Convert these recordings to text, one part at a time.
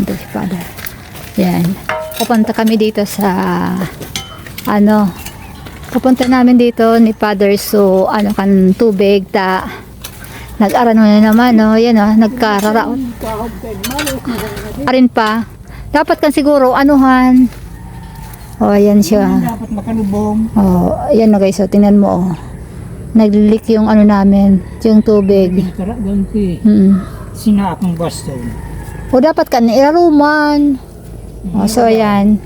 Ito si Father. Yan. Pupunta kami dito sa ano pupunta namin dito ni Father so ano kan tubig ta nag-arano na naman no yan oh nagkararaot arin pa dapat kan siguro anuhan oh ayan siya Dapat makalubong. oh ayan na guys so tingnan mo oh nag-leak yung ano namin yung tubig ganti. hmm. Sina akong baston. O dapat kan iraruman oh so ayan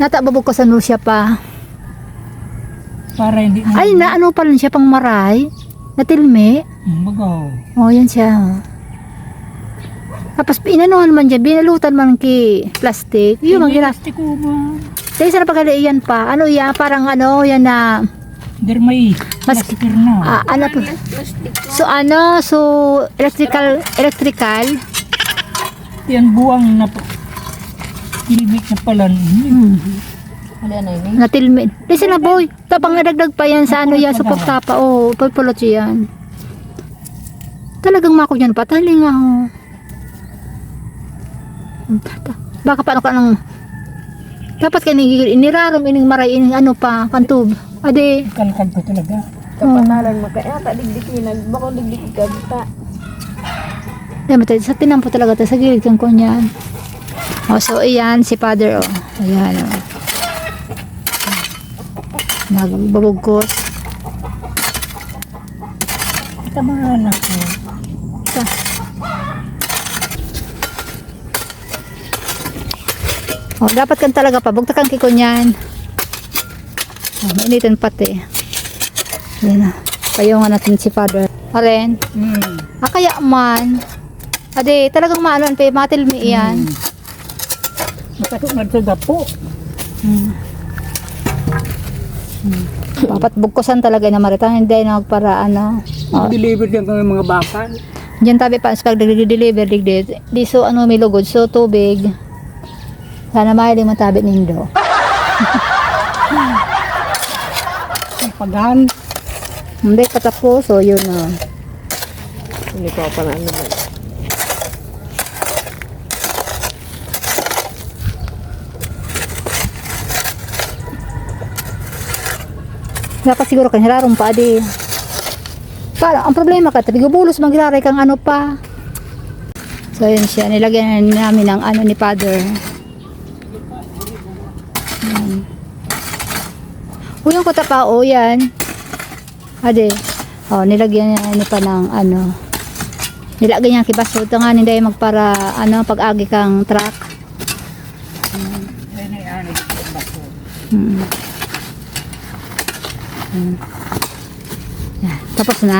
natababog ko sa siya pa Para hindi na... Ay, na ano pala siya pang maray? Natilmi? Magaw. Oh, yan siya. Tapos inanuhan man dyan, binalutan man ki plastic. Yun, mga ginas. Plastic ko ba? Sa isa na pagkali yan pa. Ano yan? Parang ano, yan na. Dermay. Mas- Plastic na. ah, ano po? So ano, so electrical, electrical. Yan buwang na... Kilbik na pala. Hmm. Natilmi. Di sila boy. Tapang nadagdag pa yan sa ano yan, sa pagtapa. Oh, pagpulot yan. Talagang mako yan pa. Tali nga oh. Baka paano ka nang dapat ka nigigil inirarom ining maray ining ano pa kantub. Ade, Kalkal ko talaga. Kapanalan mo kaya ta digdikinag bako digdikag ta. Ay, matay, sa tinampo talaga ta sa gilid kang kunyan. Oh, so ayan si father oh. Ayan oh. Nagbabugkos. Tamahan ako. Sa. Oh, dapat kan talaga pa. Bugta kang kikunyan. Oh, mainitin pati. Yan na. Payungan natin si father. Aren. Hmm. Ah, kaya man. Ade, talagang maanon pa. Matilmi yan. Makatok na ito dapo. Hmm. Hmm. Dapat bugkosan talaga na maritang hindi na magpara ano. Oh, Deliver yan kami mga bakal. Diyan tabi pa sa pag-deliver digdid. Di so ano may lugod so tubig. Sana mahiling matabi nindo. Paghan. Hindi patapos so yun na. Hindi ko pa na ano ba. Dapat siguro kan hilarong pa di. Para ang problema ka tabi gubulos magilaray kang ano pa. So yun siya nilagyan namin ng ano ni father. Hmm. Uyong ko tapa o yan. Ade. Oh, nilagyan niya ni pa ng ano. Nilagyan niya kibaso ito nga hindi magpara ano pag-agi kang truck. Hmm. Hmm. Yan, tapos na.